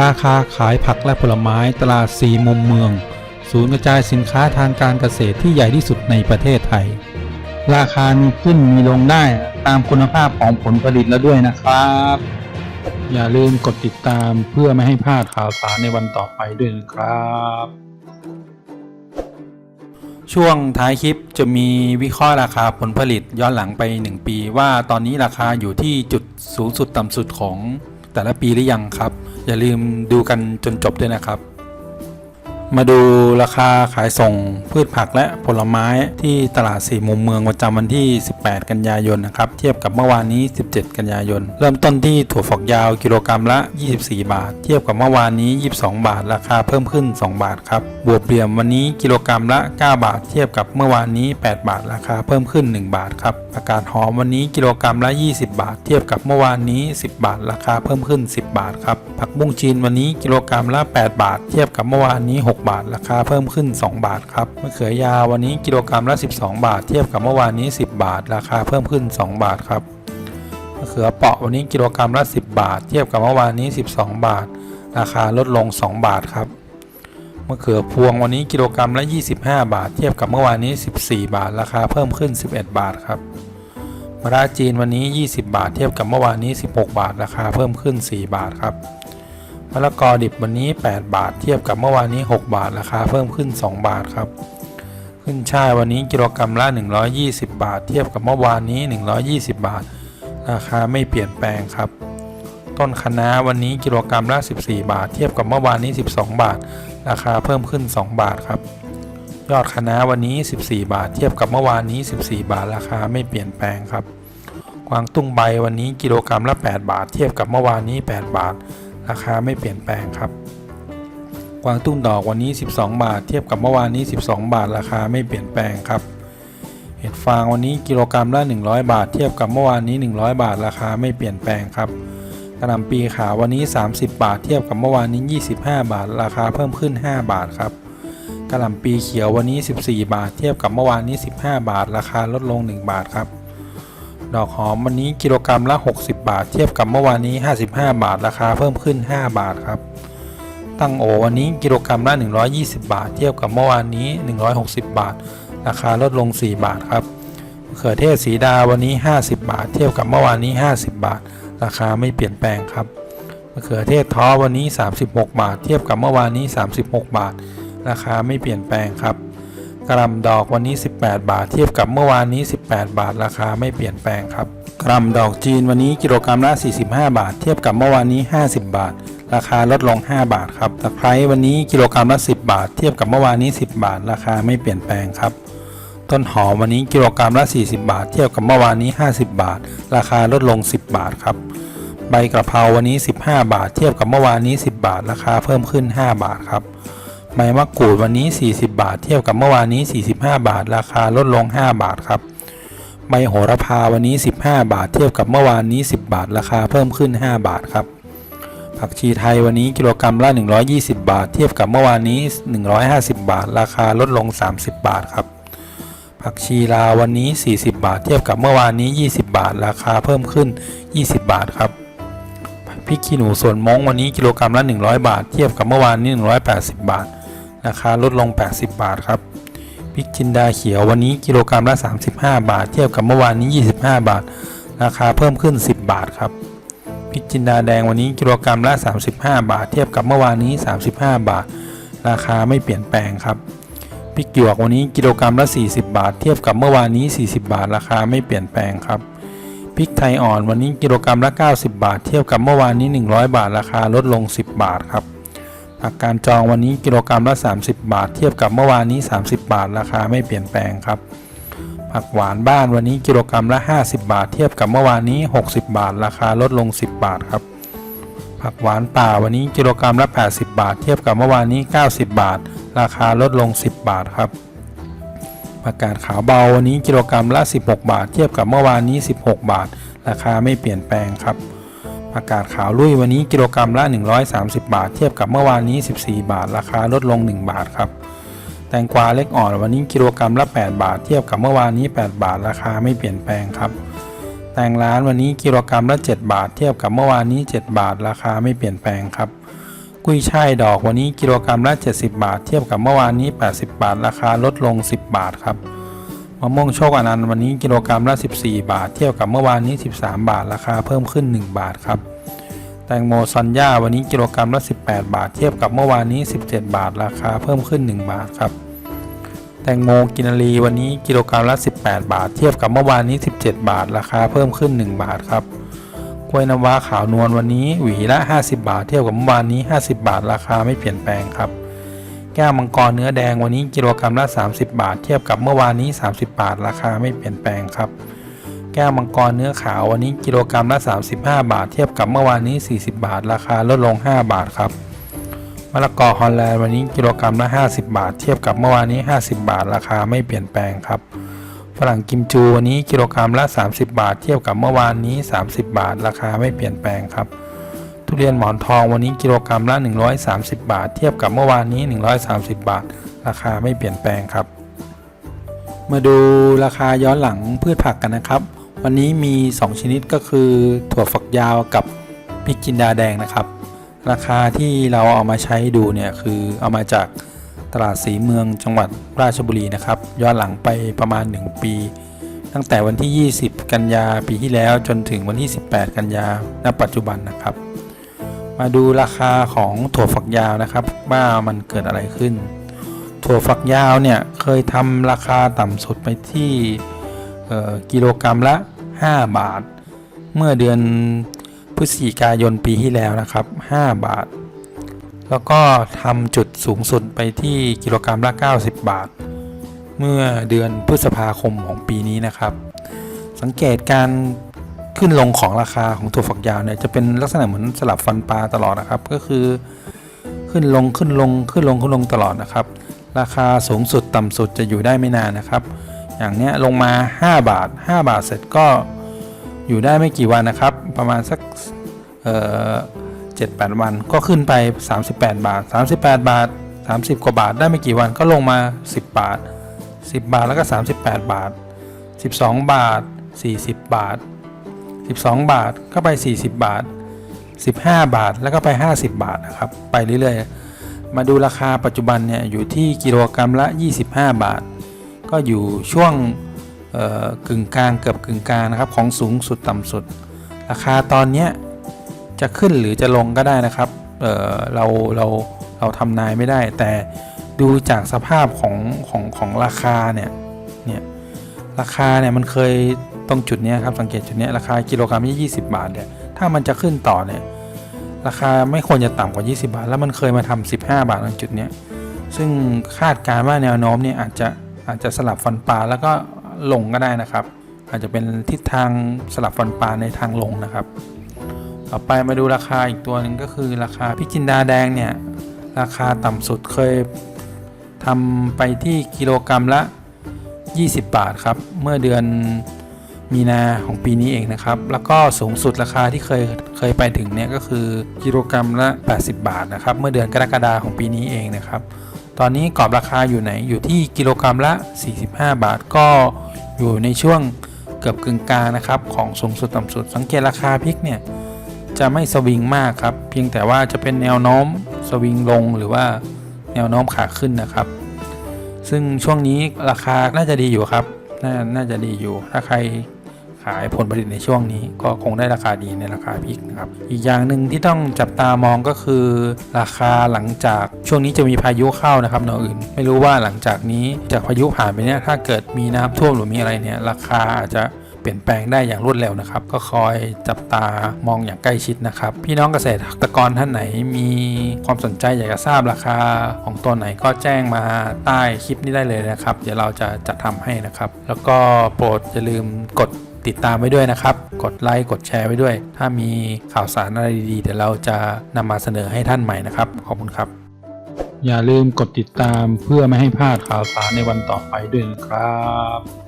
ราคาขายผักและผลไม้ตลาดสี่มุมเมือง ศูนย์กระจายสินค้าทางการเกษตรที่ใหญ่ที่สุดในประเทศไทย ราคามีขึ้นมีลงได้ตามคุณภาพของผลผลิตแล้วด้วยนะครับ อย่าลืมกดติดตามเพื่อไม่ให้พลาดข่าวสารในวันต่อไปด้วยนะครับ ช่วงท้ายคลิปจะมีวิเคราะห์ราคาผลผลิตย้อนหลังไป 1 ปี ว่าตอนนี้ราคาอยู่ที่จุดสูงสุดต่ำสุดของ แต่ละปีหรือยังครับ อย่าลืมดูกันจนจบด้วยนะครับ มาดูราคาขายส่งพืชผักและผลไม้ที่ตลาดสี่มุมเมืองประจำวันที่ 18 กันยายนนะครับ เทียบกับเมื่อวานนี้ 17 กันยายน เริ่มต้นที่ถั่วฝักยาวกิโลกรัมละ 24 บาท เทียบกับเมื่อวานนี้ 22 บาท ราคาเพิ่มขึ้น 2 บาทครับบวบเหลี่ยมวันนี้กิโลกรัมละ 9 บาท เทียบกับเมื่อวานนี้ 8 บาท ราคาเพิ่มขึ้น 1 บาทครับผักกาดหอมวันนี้กิโลกรัมละ 20 บาท เทียบกับเมื่อวานนี้ 10 บาท ราคาเพิ่มขึ้น 10 บาทครับผักบุ้งจีนวันนี้กิโลกรัมละ 8 บาท เทียบกับเมื่อวานนี้ 6บาท ราคาเพิ่มขึ้น 2 บาทครับมะเขือยาววันนี้กิโลกรัมละ 12 บาท เทียบกับเมื่อวานนี้ 10 บาท ราคาเพิ่มขึ้น 2 บาทครับมะเขือเปราะวันนี้กิโลกรัมละ 10 บาท เทียบกับเมื่อวานนี้ 12 บาท ราคาลดลง 2 บาทครับมะเขือพวงวันนี้กิโลกรัมละ 25 บาท เทียบกับเมื่อวานนี้ 14 บาท ราคาเพิ่มขึ้น 11 บาทครับมะระจีนวันนี้ 20 บาท เทียบกับเมื่อวานนี้ 16 บาท ราคาเพิ่มขึ้น 4 บาทครับ มะละกอดิบวันนี้ 8 บาท เทียบกับเมื่อวานนี้ 6 บาทราคาเพิ่มขึ้น 2 บาทครับ ขึ้นช่ายวันนี้กิโลกรัมละ 120 บาท เทียบกับเมื่อวานนี้ 120 บาท ราคาไม่เปลี่ยนแปลงครับ ต้นคะน้าวันนี้กิโลกรัมละ 14 บาท เทียบกับเมื่อวานนี้ 12 บาท ราคาเพิ่มขึ้น 2 บาทครับ ยอดคะน้าวันนี้ 14 บาท เทียบกับเมื่อวานนี้ 14 บาท ราคาไม่เปลี่ยนแปลงครับ กวางตุ้งใบวันนี้กิโลกรัมละ 8 บาท เทียบกับเมื่อวานนี้ 8 บาท ราคาไม่เปลี่ยนแปลงครับ กวางตุ้งดอกวันนี้ 12 บาท เทียบกับเมื่อวานนี้ 12 บาท ราคาไม่เปลี่ยนแปลงครับ เห็ดฟางวันนี้กิโลกรัมละ 100 บาท เทียบกับเมื่อวานนี้ 100 บาท ราคาไม่เปลี่ยนแปลงครับกระหล่ำปีขาววันนี้ 30 บาท เทียบกับเมื่อวานนี้ 25 บาท ราคาเพิ่มขึ้น 5 บาทครับกระหล่ำปีเขียววันนี้ 14 บาท เทียบกับเมื่อวานนี้ 15 บาท ราคาลดลง 1 บาทครับ ดอกหอมวันนี้กิโลกรัมละ 60 บาท เทียบกับเมื่อวานนี้ 55 บาท ราคาเพิ่มขึ้น 5 บาทครับ ตั้งโอวันนี้กิโลกรัมละ 120 บาท เทียบกับเมื่อวานนี้ 160 บาท ราคาลดลง 4 บาทครับมะเขือเทศสีดาวันนี้ 50 บาท เทียบกับเมื่อวานนี้ 50 บาท ราคาไม่เปลี่ยนแปลงครับมะเขือเทศท้อวันนี้ 36 บาท เทียบกับเมื่อวานนี้ 36 บาท ราคาไม่เปลี่ยนแปลงครับ กระหลำดอกวันนี้ 18 บาท เทียบกับเมื่อวานนี้ 18 บาทราคาไม่เปลี่ยนแปลงครับ กระหลำดอกจีนวันนี้กิโลกรัมละ 45 บาท เทียบกับเมื่อวานนี้ 50 บาท ราคาลดลง 5 บาทครับตะไคร้วันนี้กิโลกรัมละ 10 บาท เทียบกับเมื่อวานนี้ 10 บาท ราคาไม่เปลี่ยนแปลงครับ ต้นหอมวันนี้กิโลกรัมละ 40 บาท เทียบกับเมื่อวานนี้ 50 บาท ราคาลดลง 10 บาทครับใบกระเพราวันนี้ 15 บาท เทียบกับเมื่อวานนี้ 10 บาท ราคาเพิ่มขึ้น 5 บาทครับ ใบมะกรูดวันนี้ 40 บาท เทียบกับเมื่อวานนี้ 45 บาท ราคาลดลง 5 บาทครับ ใบโหระพาวันนี้ 15 บาท เทียบกับเมื่อวานนี้ 10 บาท ราคาเพิ่มขึ้น 5 บาทครับ ผักชีไทยวันนี้กิโลกรัมละ 120 บาท เทียบกับเมื่อวานนี้ 150 บาท ราคาลดลง 30 บาทครับ ผักชีลาวันนี้ 40 บาท เทียบกับเมื่อวานนี้ 20 บาท ราคาเพิ่มขึ้น 20 บาทครับพริกขี้หนูส่วนมงวันนี้กิโลกรัมละ 100 บาท เทียบกับเมื่อวานนี้ 180 บาท ราคาลดลง 80 บาทครับพริกจินดาเขียววันนี้กิโลกรัมละ 35 บาท เทียบกับเมื่อวานนี้ 25 บาท ราคาเพิ่มขึ้น 10 บาทครับพริกจินดาแดงวันนี้กิโลกรัมละ 35 บาท เทียบกับเมื่อวานนี้ 35 บาท ราคาไม่เปลี่ยนแปลงครับพริกหยวกวันนี้กิโลกรัมละ 40 บาท เทียบกับเมื่อวานนี้ 40 บาท ราคาไม่เปลี่ยนแปลงครับพริกไทยอ่อนวันนี้กิโลกรัมละ 90 บาท เทียบกับเมื่อวานนี้ 100 บาท ราคาลดลง 10 บาทครับ ผักกาดจองวันนี้กิโลกรัมละ 30 บาท เทียบกับเมื่อวานนี้ 30 บาท ราคาไม่เปลี่ยนแปลงครับ ผักหวานบ้านวันนี้กิโลกรัมละ 50 บาท เทียบกับเมื่อวานนี้ 60 บาท ราคาลดลง 10 บาทครับ ผักหวานป่าวันนี้กิโลกรัมละ 80 บาท เทียบกับเมื่อวานนี้ 90 บาท ราคาลดลง 10 บาทครับผักกาดขาวเบาวันนี้กิโลกรัมละ 16 บาท เทียบกับเมื่อวานนี้ 16 บาท ราคาไม่เปลี่ยนแปลงครับ ผักาดขาวลุยวันนี้กิโลกรัมละ 130 บาท เทียบกับเมื่อวานนี้ 14 บาท ราคาลดลง 1 บาทครับ แตงกวาเล็กอ่อนวันนี้กิโลกรัมละ 8 บาท เทียบกับเมื่อวานนี้ 8 บาท ราคาไม่เปลี่ยนแปลงครับ แตงร้านวันนี้กิโลกรัมละ 7 บาท เทียบกับเมื่อวานนี้ 7 บาท ราคาไม่เปลี่ยนแปลงครับ กุ้ยช่ายดอกวันนี้กิโลกรัมละ 70 บาท เทียบกับเมื่อวานนี้ 80 บาท ราคาลดลง 10 บาทครับ มะม่วงโชคอนันต์วันนี้กิโลกรัมละ 14 บาท เทียบกับเมื่อวานนี้ 13 บาท ราคาเพิ่มขึ้น 1 บาทครับ แตงโมซอนย่าวันนี้กิโลกรัมละ 18 บาท เทียบกับเมื่อวานนี้ 17 บาท ราคาเพิ่มขึ้น 1 บาทครับ แตงโมกินารีวันนี้กิโลกรัมละ 18 บาท เทียบกับเมื่อวานนี้ 17 บาท ราคาเพิ่มขึ้น 1 บาทครับ กล้วยน้ำว้าขาวนวลวันนี้หวีละ 50 บาท เทียบกับเมื่อวานนี้ 50 บาท ราคาไม่เปลี่ยนแปลงครับ แก้วมังกรเนื้อแดงวันนี้กิโลกรัมละ 30 บาท เทียบกับเมื่อวานนี้ 30 บาท ราคาไม่เปลี่ยนแปลงครับ แก้วมังกรเนื้อขาววันนี้กิโลกรัมละ 35 บาท เทียบกับเมื่อวานนี้ 40 บาท ราคาลดลง 5 บาทครับมะละกอฮอลแลนด์วันนี้กิโลกรัมละ 50 บาท เทียบกับเมื่อวานนี้ 50 บาท ราคาไม่เปลี่ยนแปลงครับฝรั่งกิมจูวันนี้กิโลกรัมละ 30 บาท เทียบกับเมื่อวานนี้ 30 บาท ราคาไม่เปลี่ยนแปลงครับ ทุเรียนหมอนทองวันนี้กิโลกรัมละ 130 บาท เทียบกับเมื่อวานนี้ 130 บาท ราคาไม่เปลี่ยนแปลงครับ มาดูราคาย้อนหลังพืชผักกันนะครับ วันนี้มี 2 ชนิดก็คือถั่วฝักยาวกับพริกจินดาแดงนะครับ ราคาที่เราเอามาใช้ดูเนี่ยคือเอามาจากตลาดสีเมืองจังหวัดราชบุรีนะครับย้อนหลังไปประมาณ 1 ปีตั้งแต่วันที่ 20 กันยาปีที่แล้วจนถึงวันที่ 18 กันยาณปัจจุบันนะครับ มาดูราคาของถั่วฝักยาวนะครับ ว่ามันเกิดอะไรขึ้น ถั่วฝักยาวเนี่ยเคยทำราคาต่ำสุดไปที่กิโลกรัมละ 5 บาท เมื่อเดือนพฤศจิกายนปีที่แล้วนะครับ 5 บาท แล้วก็ทำจุดสูงสุดไปที่กิโลกรัมละ 90 บาท เมื่อเดือนพฤษภาคมของปีนี้นะครับ สังเกตการ ขึ้นลงของราคาของถั่วฝักยาวเนี่ยจะเป็นลักษณะเหมือนสลับฟันปลาตลอดนะครับ ก็คือขึ้นลงขึ้นลงขึ้นลงขึ้นลงตลอดนะครับ ราคาสูงสุดต่ำสุดจะอยู่ได้ไม่นานนะครับ อย่างเนี้ยลงมา 5 บาท 5 บาทเสร็จก็อยู่ได้ไม่กี่วันนะครับ ประมาณสักเอ่อเจ็ดแปดวันก็ขึ้นไป 38 บาท 38 บาท 30 กว่าบาทได้ไม่กี่วันก็ลงมา 10 บาท 10 บาทแล้วก็ 38 บาท 12 บาท 40 บาท 12 บาทก็ไป 40 บาท 15 บาทแล้วก็ไป 50 บาทนะครับ ไปเรื่อยๆ มาดูราคาปัจจุบันเนี่ยอยู่ที่กิโลกรัมละ 25 บาท ก็อยู่ช่วงเอ่อกึ่งกลางเกือบกึ่งกลางนะครับของสูงสุดต่ำสุด ราคาตอนนี้จะขึ้นหรือจะลงก็ได้นะครับเออเราเราเราทำนายไม่ได้ แต่ดูจากสภาพของของของราคาเนี่ยเนี่ยราคาเนี่ยมันเคย ตรงจุดนี้ครับสังเกตจุดนี้ราคากิโลกรัมที่20 บาทเนี่ยถ้ามันจะขึ้นต่อเนี่ยราคาไม่ควรจะต่ำกว่า 20 บาท แล้วมันเคยมาทำ15 บาทตรงจุดนี้ซึ่งคาดการณ์ว่าแนวโน้มเนี่ยอาจจะอาจจะสลับฟันปลาแล้วก็ลงก็ได้นะครับ อาจจะเป็นทิศทางสลับฟันปลาในทางลงนะครับ ต่อไปมาดูราคาอีกตัวหนึ่งก็คือราคาพิจินดาแดงเนี่ยราคาต่ำสุดเคยทำไปที่กิโลกรัมละ 20 บาทครับ เมื่อเดือน มีนาของปีนี้เองนะครับ แล้วก็สูงสุดราคาที่เคยเคยไปถึงเนี่ยก็คือกิโลกรัมละ 80 บาทนะครับ เมื่อเดือนกรกฎาคมของปีนี้เองนะครับ ตอนนี้กรอบราคาอยู่ไหนอยู่ที่กิโลกรัมละ 45 บาทก็อยู่ในช่วงเกือบกึ่งกลางนะครับ ของสูงสุดต่ำสุด สังเกตราคาพริกเนี่ยจะไม่สวิงมากครับ เพียงแต่ว่าจะเป็นแนวโน้มสวิงลงหรือว่าแนวโน้มขาขึ้นนะครับ ซึ่งช่วงนี้ราคาน่าจะดีอยู่ครับนน่าจะดีอยู่ถ้าใคร ขายผลผลิตในช่วงนี้ ก็คงได้ราคาดีในราคาพริกนะครับอีกอย่างหนึ่งที่ต้องจับตามองก็คือ ราคาหลังจากช่วงนี้จะมีพายุเข้านะครับนออื่น ไม่รู้ว่าหลังจากนี้จากพายุผ่านไปเนี่ยถ้าเกิดมีน้ำท่วมหรือมีอะไรเนี่ยราคาอาจจะเปลี่ยนแปลงได้อย่างรวดเร็วนะครับ ก็คอยจับตามองอย่างใกล้ชิดนะครับ พี่น้องเกษตรกรท่านไหนมีความสนใจอยากจะทราบราคาของตัวไหนก็แจ้งมาใต้คลิปนี้ได้เลยนะครับ เดี๋ยวเราจะจัดทำให้นะครับ แล้วก็โปรดอย่าลืมกด ติดตามไว้ด้วยนะครับ กดไลค์กดแชร์ไว้ด้วย ถ้ามีข่าวสารอะไรดีๆเดี๋ยวเราจะนำมาเสนอให้ท่านใหม่นะครับ ขอบคุณครับ อย่าลืมกดติดตามเพื่อไม่ให้พลาดข่าวสารในวันต่อไปด้วยนะครับ